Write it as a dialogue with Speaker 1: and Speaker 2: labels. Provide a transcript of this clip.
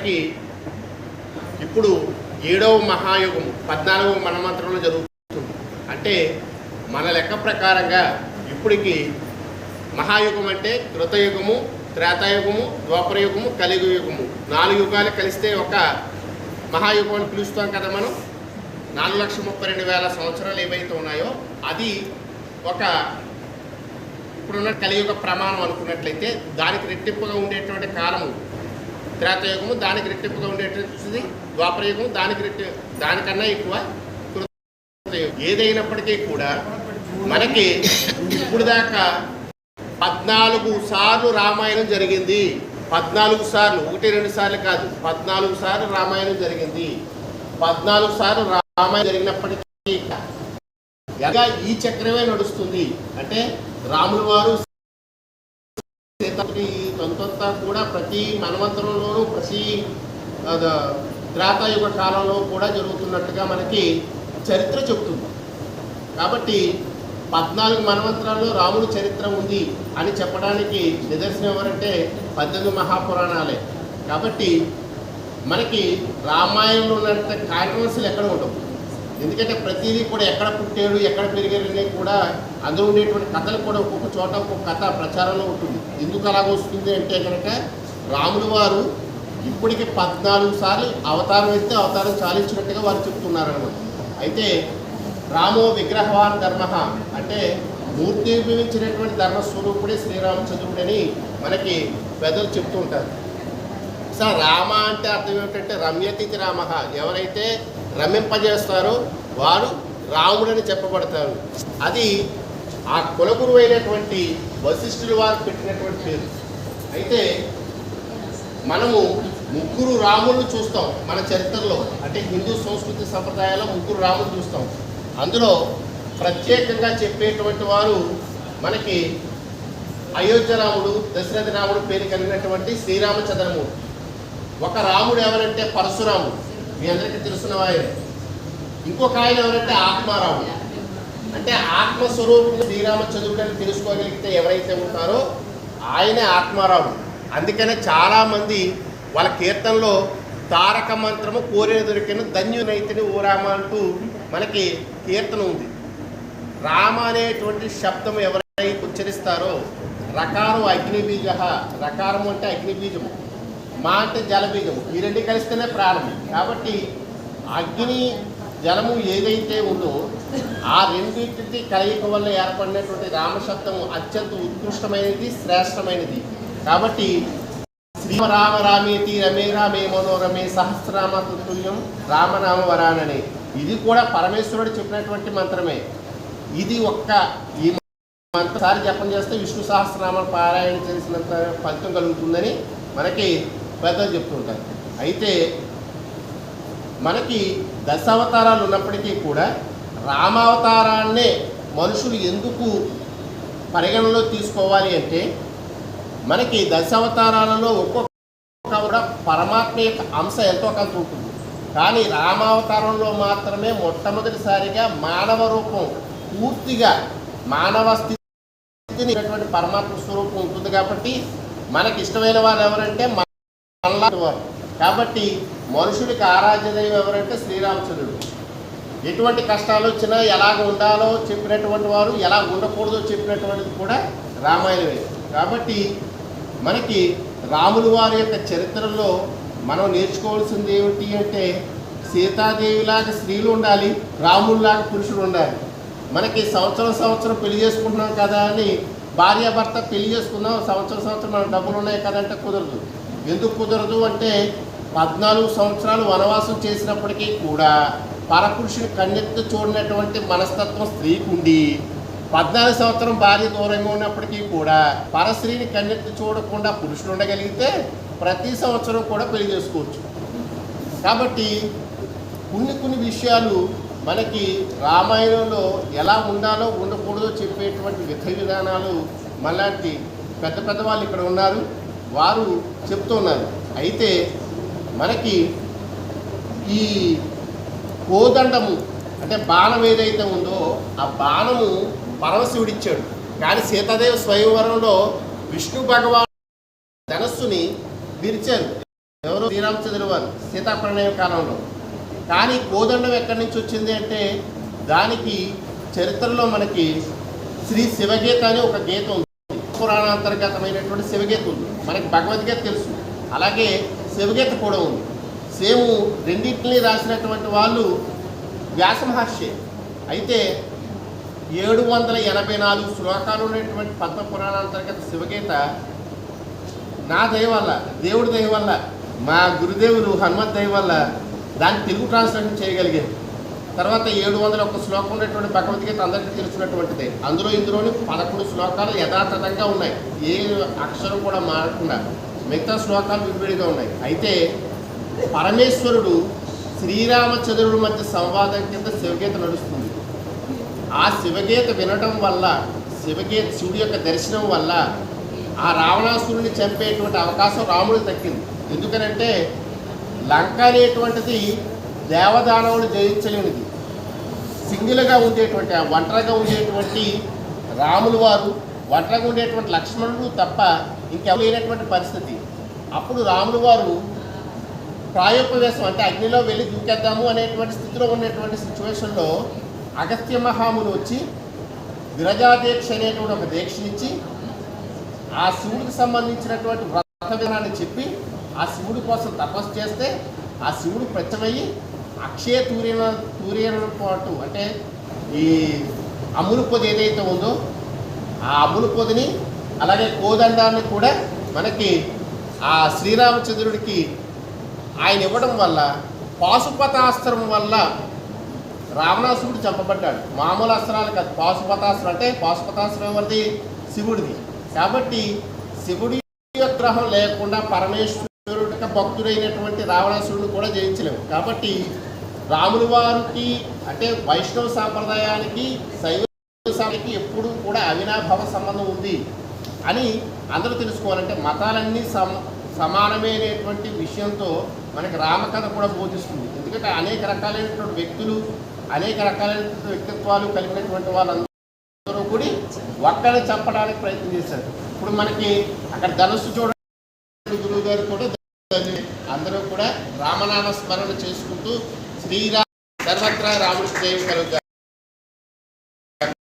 Speaker 1: మనకి ఇప్పుడు ఏడవ మహాయుగం పద్నాలుగవ మనమంత్రంలో జరుగుతుంది. అంటే మన లెక్క ప్రకారంగా ఇప్పటికి మహాయుగం అంటే కృతయుగము త్రేతాయుగము ద్వాపరయుగము కలియుగ యుగము నాలుగు యుగాలు కలిస్తే ఒక మహాయుగం అని పిలుస్తాం కదా మనం. నాలుగు లక్షల ముప్పై రెండు వేల సంవత్సరాలు ఏవైతే ఉన్నాయో అది ఒక ఇప్పుడున్న కలియుగ ప్రమాణం అనుకున్నట్లయితే దానికి రెట్టింపుగా ఉండేటువంటి కాలము త్రేతయుగము దానికి రెట్టింపుగా ఉండేటువంటిది ద్వాపరయుగము దానికి రెట్టి దానికన్నా ఎక్కువ ఏదైనప్పటికీ కూడా మనకి ఇప్పుడు దాకా పద్నాలుగు సార్లు రామాయణం జరిగింది. పద్నాలుగు సార్లు ఒకటి రెండు సార్లు కాదు. పద్నాలుగు సార్లు రామాయణం జరిగింది. పద్నాలుగు సార్లు రామాయణం జరిగినప్పటికీ ఈ చక్రమే నడుస్తుంది. అంటే రాముల వారు ఈ తంతంతా కూడా ప్రతి మన్వంతరంలోనూ ప్రతి అద, త్రేతాయుగ కాలంలో కూడా జరుగుతున్నట్టుగా మనకి చరిత్ర చెబుతుంది. కాబట్టి పద్నాలుగు మన్వంతరాల్లో రాముడి చరిత్ర ఉంది అని చెప్పడానికి నిదర్శనం ఎవరంటే పద్దెనిమిది మహాపురాణాలే. కాబట్టి మనకి రామాయణంలో ఉన్నంత కాంట్రవర్సీలు ఎక్కడ ఉండవు. ఎందుకంటే ప్రతిదీ కూడా ఎక్కడ పుట్టాడు ఎక్కడ పెరిగాడు అనేది కూడా అందులో ఉండేటువంటి కథలు కూడా ఒక్కొక్క చోట ఒక్కొక్క కథ ప్రచారంలో ఉంటుంది. ఎందుకు అలాగ వస్తుంది అంటే కనుక రాములు వారు ఇప్పటికి పద్నాలుగు సార్లు అవతారం ఎత్తే అవతారం చాలించినట్టుగా వారు చెప్తున్నారనమాట అయితే రామో విగ్రహవాన్ ధర్మ అంటే మూర్తి విభవించినటువంటి ధర్మస్వరూపుడే శ్రీరామచంద్రుడని మనకి పెద్దలు చెప్తూ ఉంటారు. సార్ రామ అంటే అర్థం ఏమిటంటే రమ్యతిథి రామ. ఎవరైతే రమ్యింపజేస్తారో వారు రాముడని చెప్పబడతారు. అది ఆ కులగురు అయినటువంటి వశిష్ఠులు వారు పెట్టినటువంటి పేరు. అయితే మనము ముగ్గురు రాములను చూస్తాం మన చరిత్రలో. అంటే హిందూ సంస్కృతి సంప్రదాయాల్లో ముగ్గురు రాములు చూస్తాం. అందులో ప్రత్యేకంగా చెప్పేటువంటి వారు మనకి అయోధ్య రాముడు దశరథ రాముడు పేరు కలిగినటువంటి శ్రీరామచంద్రమూర్తి. ఒక రాముడు ఎవరంటే పరశురాముడు. మీ అందరికీ తెలుసున్న ఆయన ఇంకొక ఆయన ఎవరంటే ఆత్మారాముడు. అంటే ఆత్మస్వరూపం శ్రీరామచంద్రుడు అని తెలుసుకోగలిగితే ఎవరైతే ఉంటారో ఆయనే ఆత్మారాముడు. అందుకనే చాలామంది వాళ్ళ కీర్తనలో తారక మంత్రము కోరిన దొరికిన ధన్యునైతిని ఓ రామ అంటూ మనకి కీర్తన ఉంది. రామ అనేటువంటి శబ్దం ఎవరైతే ఉచ్చరిస్తారో రకారం అగ్నిబీజ రకారం అంటే అగ్నిబీజము మా అంటే జలబీజము ఈ రెండు కలిస్తేనే ప్రారంభం కాబట్టి అగ్ని జలము ఏదైతే ఉందో ఆ రెండింటి కలయిక వల్ల ఏర్పడినటువంటి రామశబ్దము అత్యంత ఉత్కృష్టమైనది శ్రేష్టమైనది. కాబట్టి శ్రీరామ రామేతి రమే రామే మనోరమే సహస్రనామ తుల్యం రామనామ వరానని. ఇది కూడా పరమేశ్వరుడు చెప్పినటువంటి మంత్రమే. ఇది ఒక్క ఈ మంత్రసారి జపం చేస్తే విష్ణు సహస్రనామం పారాయణ చేసినంత ఫలితం కలుగుతుందని మనకి పెద్దలు చెప్తుంటారు. అయితే మనకి దశావతారాలు ఉన్నప్పటికీ కూడా రామావతారాన్నే మనుషులు ఎందుకు పరిగణలో తీసుకోవాలి అంటే మనకి దశావతారాలలో ఒక్కొక్క కూడా పరమాత్మ యొక్క అంశ ఎంతో కొంత ఉంటుంది. కానీ రామావతారంలో మాత్రమే మొట్టమొదటిసారిగా మానవ రూపం పూర్తిగా మానవ స్థితిని పరమాత్మ స్వరూపం ఉంటుంది కాబట్టి మనకి ఇష్టమైన వారు ఎవరంటే మనలాంటి వారు. కాబట్టి మనుషుడికి ఆరాధ్య దైవం ఎవరంటే శ్రీరామచంద్రుడు. ఎటువంటి కష్టాలు వచ్చినా ఎలాగ ఉండాలో చెప్పినటువంటి వారు ఎలా ఉండకూడదో చెప్పినటువంటిది కూడా రామాయణమే. కాబట్టి మనకి రాములు వారి యొక్క చరిత్రలో మనం నేర్చుకోవాల్సింది ఏమిటి అంటే సీతాదేవిలాగా స్త్రీలు ఉండాలి రాముల్లాగా పురుషుడు ఉండాలి. మనకి సంవత్సరం సంవత్సరం పెళ్ళి చేసుకుంటున్నాం కదా అని భార్యాభర్త పెళ్ళి చేసుకుందాం సంవత్సరం సంవత్సరం మన డబ్బులు ఉన్నాయి కదంటే కుదరదు. ఎందుకు కుదరదు అంటే పద్నాలుగు సంవత్సరాలు వనవాసం చేసినప్పటికీ కూడా పరపురుషుని కన్నెత్తి చూడనటువంటి మనస్తత్వం స్త్రీకి ఉండి పద్నాలుగు సంవత్సరం భార్య దూరంగా ఉన్నప్పటికీ కూడా పరస్త్రీని కన్నెత్తి చూడకుండా పురుషులు ఉండగలిగితే ప్రతి సంవత్సరం కూడా పెళ్ళి చేసుకోవచ్చు. కాబట్టి కొన్ని కొన్ని విషయాలు మనకి రామాయణంలో ఎలా ఉండాలో ఉండకూడదో చెప్పేటువంటి విధ విధానాలు మళ్ళాంటి పెద్ద పెద్ద వాళ్ళు ఇక్కడ ఉన్నారు వారు చెప్తున్నారు. అయితే మనకి ఈ కోదండము అంటే బాణం ఏదైతే ఉందో ఆ బాణము పరమశివుడిచ్చాడు. కానీ సీతాదేవి స్వయంవరంలో విష్ణు భగవాన్ ధనస్సుని విరిచారు. ఎవరు శ్రీరామచంద్రుల వారు సీతాప్రణయ కాలంలో. కానీ కోదండం ఎక్కడి నుంచి వచ్చింది అంటే దానికి చరిత్రలో మనకి శ్రీ శివగీత అనే ఒక గీత ఉంది. పురాణాంతర్గతమైనటువంటి శివగీత ఉంది. మనకి భగవద్గీత తెలుసు. అలాగే శివగీత కూడా ఉంది. సేమ్ రెండింటిని రాసినటువంటి వాళ్ళు వ్యాసమహర్షి అయితే ఏడు వందల ఎనభై నాలుగు శ్లోకాలు ఉన్నటువంటి పద్మ పురాణాంతర్గత శివగీత నా దయ వల్ల దేవుడి దయ వల్ల మా గురుదేవులు హనుమత్ దయ వల్ల దాన్ని తెలుగు ట్రాన్స్లేషన్ చేయగలిగారు తర్వాత ఏడు వందల ఒక్క శ్లోకం ఉన్నటువంటి భగవద్గీత అందరికీ తెలిసినటువంటిది అందులో ఇందులోని పదకొండు శ్లోకాలు యథాతథంగా ఉన్నాయి. ఏ అక్షరం కూడా మారకుండా మిగతా శ్లోకాలు విడివిడిగా ఉన్నాయి. అయితే పరమేశ్వరుడు శ్రీరామచంద్రుడి మధ్య సంవాదం కింద శివగీత నడుస్తుంది. ఆ శివగీత వినడం వల్ల శివగీత శివుడి యొక్క దర్శనం వల్ల ఆ రావణాసురుని చంపేటువంటి అవకాశం రాముడికి దక్కింది. ఎందుకనంటే లంక అనేటువంటిది దేవదానవులు జయించలేనిది. సింగిల్గా ఉండేటువంటి ఆ ఒంటరిగా ఉండేటువంటి రాములు వారు ఒంటరిగా ఉండేటువంటి లక్ష్మణుడు తప్ప ఇంకెవరు లేనటువంటి పరిస్థితి. అప్పుడు రాములు వారు ప్రాయోపవేశం అంటే అగ్నిలో వెళ్ళి దూకేద్దాము అనేటువంటి స్థితిలో ఉన్నటువంటి సిచ్యువేషన్లో అగస్త్య మహాముని వచ్చి విరజాదీక్ష అనేటువంటి ఒక దీక్షనిచ్చి ఆ శివుడికి సంబంధించినటువంటి వ్రత విధానాన్ని చెప్పి ఆ శివుడి కోసం తపస్సు చేస్తే ఆ శివుడు ప్రత్యమయ్యి అక్షయ తూర్యన తూర్యన పాటు అంటే ఈ అమ్ములు పొది ఏదైతే ఉందో ఆ అమ్ములు పొదిని అలాగే కోదండాన్ని కూడా మనకి ఆ శ్రీరామచంద్రుడికి ఆయన ఇవ్వడం వల్ల పాశుపతాస్త్రం వల్ల రావణాసురుడు చంపబడ్డాడు. మామూలు అస్త్రాలు కాదు. పాశుపతాస్త్రం అంటే పాశుపతాస్త్రం ఎవరిది? శివుడిది. కాబట్టి శివుడి విగ్రహం లేకుండా పరమేశ్వరుడు భక్తుడైనటువంటి రావణాసురుడు కూడా జయించలేము. కాబట్టి రాముల వారికి అంటే వైష్ణవ సాంప్రదాయానికి శైవ సాంప్రదాయానికి ఎప్పుడూ కూడా అవినాభావ సంబంధం ఉంది అని అందరూ తెలుసుకోవాలంటే మతాలన్నీ సమ సమానమైనటువంటి విషయంతో మనకి రామకథ కూడా బోధిస్తుంది. ఎందుకంటే అనేక రకాలైనటువంటి వ్యక్తులు అనేక రకాలైనటువంటి వ్యక్తిత్వాలు కలిగినటువంటి వాళ్ళందరూ కూడి ఒక్కడే చెప్పడానికి ప్రయత్నం చేశారు. ఇప్పుడు మనకి అక్కడ ధనుసు చూడండి గురువు గారు కూడా అందరూ కూడా రామనామ స్మరణ చేసుకుంటూ శ్రీరామ సర్వత్రా రాముడికి దేవి కలుగుతారు